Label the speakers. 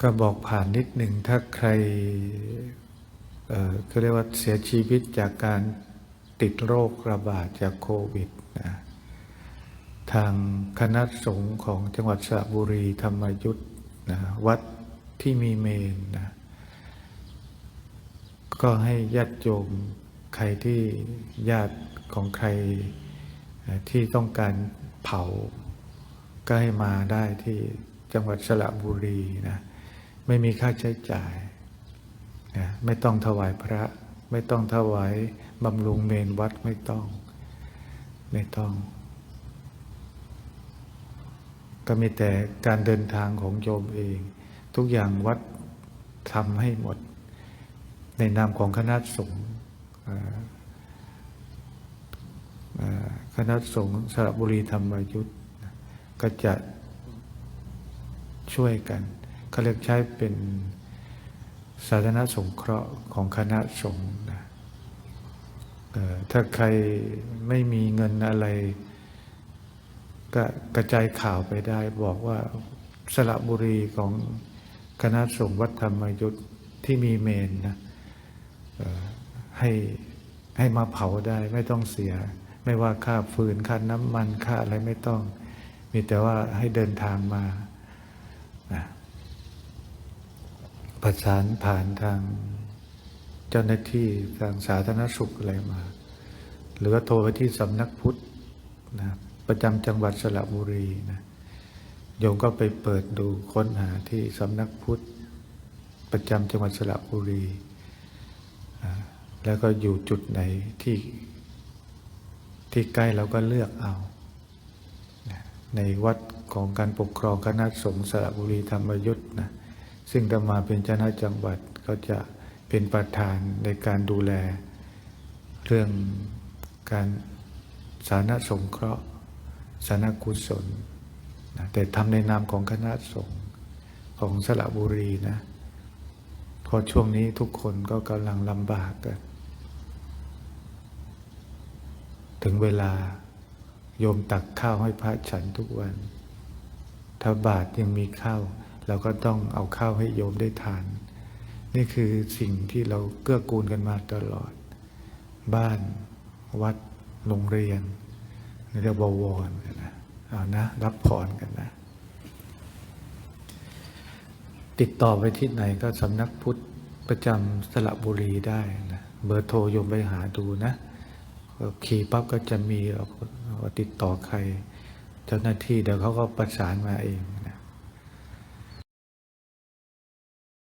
Speaker 1: ก็บอกผ่านนิดหนึ่งถ้าใครเอ่อเขาเรียกว่าเสียชีวิตจากการติดโรคระบาดจากโควิดนะทางคณะสงฆ์ของจังหวัดสระบุรีธรรมยุทธนะวัดที่มีเมนนะก็ให้ญาติโยมใครที่ญาติของใครที่ต้องการเผา ก็ให้มาได้ที่จังหวัดสระบุรีนะ ไม่มีค่าใช้จ่ายนะไม่ต้องถวายพระ ไม่ต้องถวายบำรุงเมนวัดไม่ต้อง ไม่ต้อง ก็มีแต่การเดินทางของโยมเอง ทุกอย่างวัดทำให้หมด ในนามของคณะสงฆ์คณะสงฆ์สระบุรีธรรมยุทธก็จะช่วยกัน เขาเรียกใช้เป็นสาธารณสงเคราะห์ของคณะสงฆ์นะถ้าใครไม่มีเงินอะไรก็กระจายข่าวไปได้ บอกว่าสระบุรีของคณะสงฆ์วัดธรรมยุทธที่มีเมนนะให้ให้มาเผาได้ไม่ต้องเสีย ไม่ว่าค่าฟืนค่าน้ำมันค่าอะไรไม่ต้อง มีแต่ว่าให้เดินทางมานะ ประสานผ่านทางเจ้าหน้าที่ทางสาธารณสุขอะไรมา หรือว่าโทรไปที่สำนักพุทธนะประจำจังหวัดสระบุรีนะโยมก็ไปเปิดดูค้นหาที่สำนักพุทธ ประจำจังหวัดสระบุรี แล้วก็อยู่จุดไหนที่ที่ใกล้เราก็เลือกเอา ในวัดของการปกครองคณะสงฆ์สระบุรีธรรมยุทธ์นะ ซึ่งจะมาเป็นเจ้าหน้าจังหวัดก็จะเป็นประธานในการดูแล เรื่องการสาธารณสงเคราะห์สาธารณกุศลนะแต่ทำในนามของคณะสงฆ์ของสระบุรีนะเพราะช่วงนี้ทุกคนก็กำลังลำบากกัน ถึงเวลาโยมตักข้าวให้พระฉันทุกวัน ถ้าบาทยังมีข้าว เราก็ต้องเอาข้าวให้โยมได้ทาน นี่คือสิ่งที่เราเกื้อกูลกันมาตลอด บ้านวัดโรงเรียนเรียกว่าบวรกันนะเอานะ รับพรกันนะ ติดต่อไปที่ไหนก็สำนักพุทธประจำสระบุรีได้นะเบอร์โทรโยมไปหาดูนะขี่ปั๊บก็จะมีติดต่อใคร เจ้าหน้าที่เดี๋ยวเขาก็ประสานมาเอง